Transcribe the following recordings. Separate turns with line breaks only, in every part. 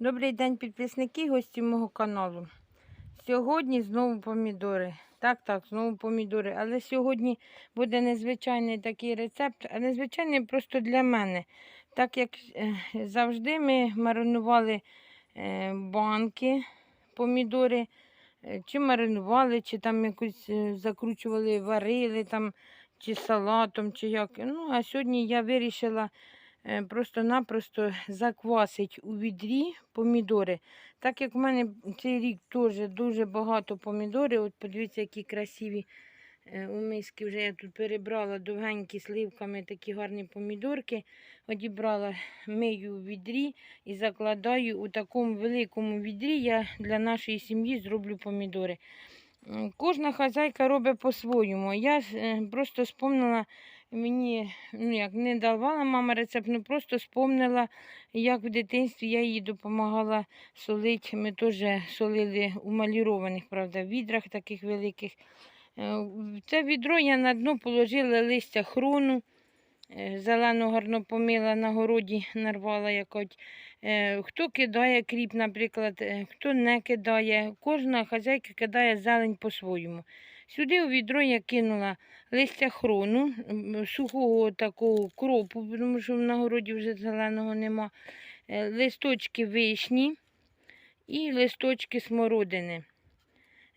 Добрий день, підписники, гості мого каналу. Сьогодні знову помідори. Так, так, знову помідори. Але сьогодні буде незвичайний такий рецепт, а незвичайний просто для мене. Так як е, завжди ми маринували е, банки, помідори, е, чи маринували, чи там якусь закручували, варили там, чи салатом, чи як. Ну, а сьогодні я вирішила просто-напросто заквасить у відрі помідори. Так як в мене цей рік теж дуже багато помідорів, от подивіться, які красиві е, у миски вже я тут перебрала довгенькі сливками такі гарні помідорки. Одібрала, мию у відрі і закладаю у такому великому відрі. Я для нашої сім'ї зроблю помідори. Кожна хазяйка робить по-своєму. Я е, просто спомнила, мені ну як не давала мама рецепт, ну просто спомнила, як в дитинстві я їй допомагала солити. Ми теж солили у малірованих, правда, відрах таких великих. Е, це відро я на дно положила листя хрону. е, Зелену гарно помила на городі, нарвала якось. Е, Хто кидає кріп, наприклад, хто не кидає. Кожна хазяйка кидає зелень по-своєму. Сюди у відро я кинула листя хрону, сухого такого кропу, тому що на городі вже зеленого нема. е, Листочки вишні і листочки смородини.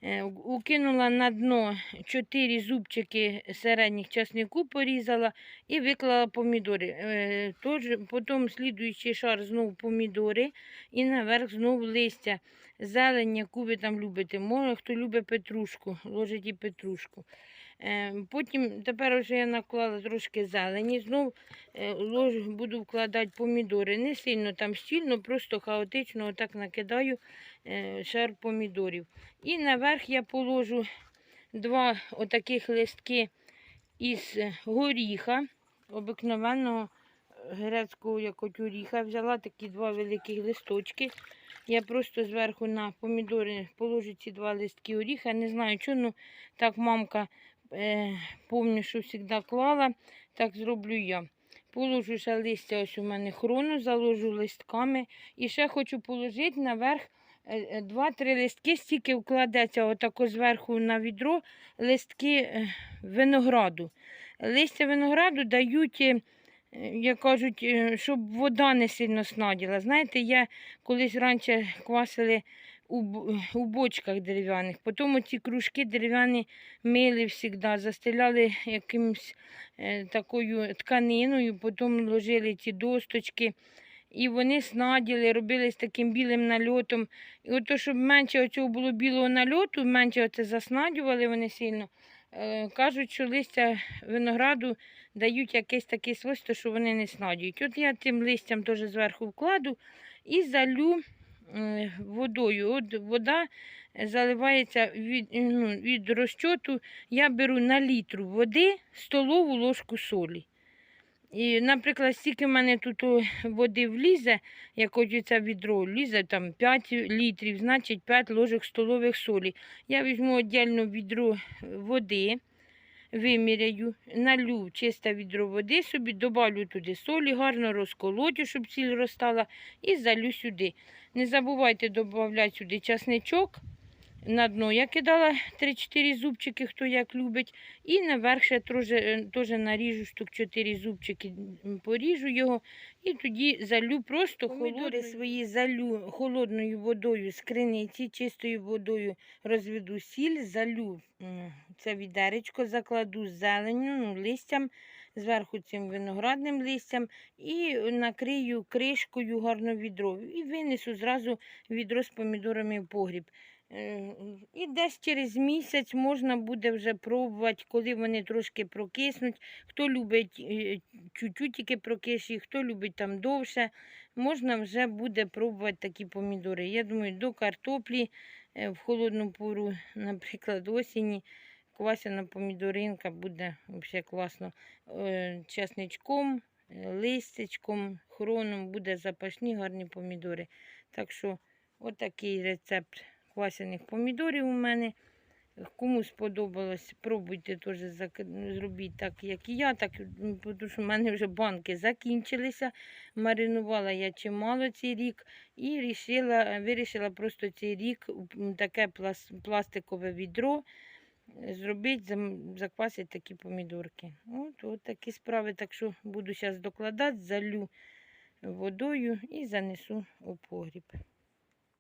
Е, Укинула на дно 4 зубчики середніх часнику, порізала і виклала помідори. Е, Тож, потім слідуючий шар знову помідори і наверх знову листя. Зелень, яку ви там любите. Може, хто любить петрушку, ложить і петрушку. Е, Потім тепер вже я наклала трошки зелені, знов е, буду вкладати помідори. Не сильно там щільно, просто хаотично отак накидаю е, шар помідорів. І наверх я положу два отаких листки із горіха, обикновенного е, грецького якось оріха. Взяла такі два великі листочки. Я просто зверху на помідори положу ці два листки оріха. Не знаю, чому ну, так мамка помню, що завжди клала, так зроблю я. Положу ще листя, ось у мене хрону, заложу листками. І ще хочу положити наверх е, е, два-три листки, стільки вкладеться отако зверху на відро листки е, винограду. Листя винограду дають, е, е, як кажуть, е, щоб вода не сильно снаділа. Знаєте, я колись раніше квасили у, у бочках дерев'яних, потім ці кружки дерев'яні мили завжди, застеляли якимось е, такою тканиною, потім ложили ці досточки. І вони снаділи, робили з таким білим нальотом. І от то, щоб менше оцього було білого нальоту, менше оце заснадювали вони сильно. Е, кажуть, що листя винограду дають якесь таке свойство, що вони не снадюють. От я тим листям теж зверху вкладу і залю водою. От вода заливається від, ну, від розчоту. Я беру на літру води столову ложку солі. І, наприклад, стільки в мене тут води влізе, як ось це відро, влізе там 5 літрів, значить 5 ложок столових солі. Я візьму віддільно відро води, виміряю, налю чисте відро води собі, добавлю туди солі, гарно розколотю, щоб сіль розтала, і залю сюди. Не забувайте додати сюди часничок. На дно я кидала 3-4 зубчики, хто як любить. І наверх ще теж, е, теж наріжу штук 4 зубчики, поріжу його і тоді залю просто холодною свої залю холодною водою з криниці, чистою водою розведу сіль, залю це відеречко, закладу зеленю, ну, листям, зверху цим виноградним листям і накрию кришкою гарно відро. І винесу зразу відро з помідорами в погріб. Е, І десь через місяць можна буде вже пробувати, коли вони трошки прокиснуть. Хто любить е, чуть-чуть тільки прокислі, хто любить там довше, можна вже буде пробувати такі помідори. Я думаю, до картоплі е, в холодну пору, наприклад, осені, квасяна помідоринка буде взагалі класно. Е, Чесничком, е, хроном буде запашні гарні помідори. Так що, отакий рецепт квасяних помідорів у мене. Кому сподобалось, пробуйте теж зробіть так, як і я, так, тому що в мене вже банки закінчилися. Маринувала я чимало цей рік і рішила, вирішила просто цей рік таке пластикове відро е, зробити, заквасити такі помідорки. От, от такі справи. Так що буду зараз докладати, залю водою і занесу у погріб.